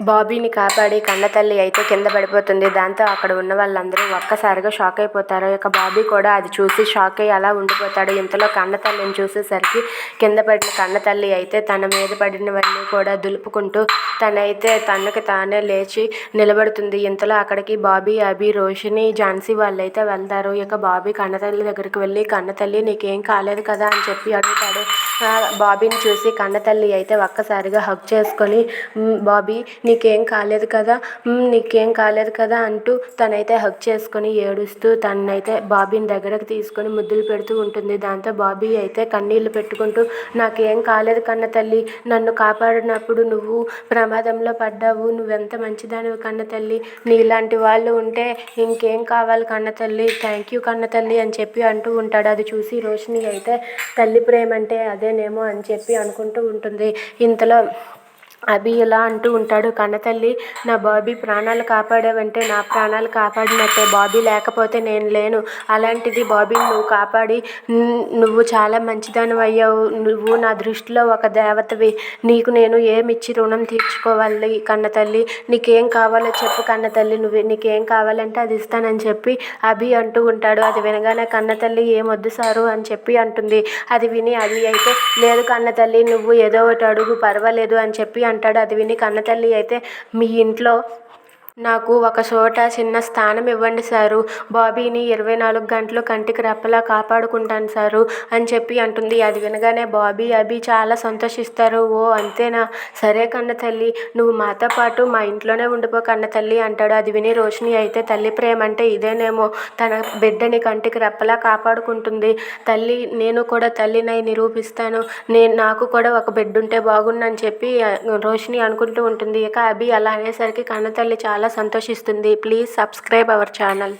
బాబీని కాపాడి కన్నతల్లి అయితే కింద పడిపోతుంది. దాంతో అక్కడ ఉన్న వాళ్ళందరూ ఒక్కసారిగా షాక్ అయిపోతారు. ఇక బాబీ కూడా అది చూసి షాక్ అయ్యి అలా ఉండిపోతాడు. ఇంతలో కన్నతల్లిని చూసేసరికి కింద పడిన కన్నతల్లి అయితే తన మీద పడినవన్నీ కూడా దులుపుకుంటూ తనైతే తనకు తానే లేచి నిలబడుతుంది. ఇంతలో అక్కడికి బాబీ అభి రోషిని ఝాన్సీ వాళ్ళైతే వెళ్తారు. ఇక బాబీ కన్నతల్లి దగ్గరికి వెళ్ళి కన్నతల్లి నీకేం కాలేదు కదా అని చెప్పి అడుగుతాడు. బాబీని చూసి కన్నతల్లి అయితే ఒక్కసారిగా హగ్ చేసుకొని బాబీ నీకేం కాలేదు కదా నీకేం కాలేదు కదా అంటూ తనైతే హక్ చేసుకొని ఏడుస్తూ తనైతే బాబీని దగ్గరకు తీసుకొని ముద్దులు పెడుతూ ఉంటుంది. దాంతో బాబీ అయితే కన్నీళ్ళు పెట్టుకుంటూ నాకేం కాలేదు కన్న తల్లి నన్ను కాపాడినప్పుడు నువ్వు ప్రమాదంలో పడ్డావు నువ్వెంత మంచిదానివి కన్న తల్లి నీలాంటి వాళ్ళు ఉంటే ఇంకేం కావాలి కన్న తల్లి థ్యాంక్ యూ కన్న తల్లి అని చెప్పి అంటూ ఉంటాడు. అది చూసి రోషిని అయితే తల్లి ప్రేమ అంటే అదేనేమో అని చెప్పి అనుకుంటూ ఉంటుంది. ఇంతలో అభి ఇలా అంటూ ఉంటాడు కన్నతల్లి నా బాబీ ప్రాణాలు కాపాడావంటే నా ప్రాణాలు కాపాడినట్టే బాబీ లేకపోతే నేను లేను. అలాంటిది బాబీని నువ్వు కాపాడి నువ్వు చాలా మంచిదాని అయ్యావు. నువ్వు నా దృష్టిలో ఒక దేవతవి. నీకు నేను ఏమిచ్చి రుణం తీర్చుకోవాలి కన్నతల్లి నీకేం కావాలో చెప్పు కన్నతల్లి నువ్వు. నీకేం కావాలంటే అది ఇస్తానని చెప్పి అభి అంటూ ఉంటాడు. అది వినగానే కన్నతల్లి ఏమొద్దు సారు అని చెప్పి అంటుంది. అది విని అభి అయితే లేదు కన్నతల్లి నువ్వు ఏదో ఒకటి అడుగు పర్వాలేదు అని చెప్పి అంటాడు. అది విని కన్నతల్లి అయితే మీ ఇంట్లో నాకు ఒక చోట చిన్న స్థానం ఇవ్వండి సారు. బాబీని ఇరవై నాలుగు గంటలు కంటికి రెప్పలా కాపాడుకుంటాను సారు అని చెప్పి అంటుంది. అది వినగానే బాబీ అభి చాలా సంతోషిస్తారు. ఓ అంతేనా? సరే కన్న తల్లి నువ్వు మాతో పాటు మా ఇంట్లోనే ఉండిపో కన్న తల్లి అంటాడు. అది విని రోషిని అయితే తల్లి ప్రేమ అంటే ఇదేనేమో. తన బిడ్డని కంటికి రెప్పలా కాపాడుకుంటుంది. తల్లి నేను కూడా తల్లినై నిరూపిస్తాను. నేను నాకు కూడా ఒక బిడ్డ ఉంటే బాగుండని చెప్పి రోషిని అనుకుంటూ ఉంటుంది. ఇక అభి అలా అనేసరికి కన్న తల్లి చాలా సంతోషిస్తుంది. Please subscribe our channel.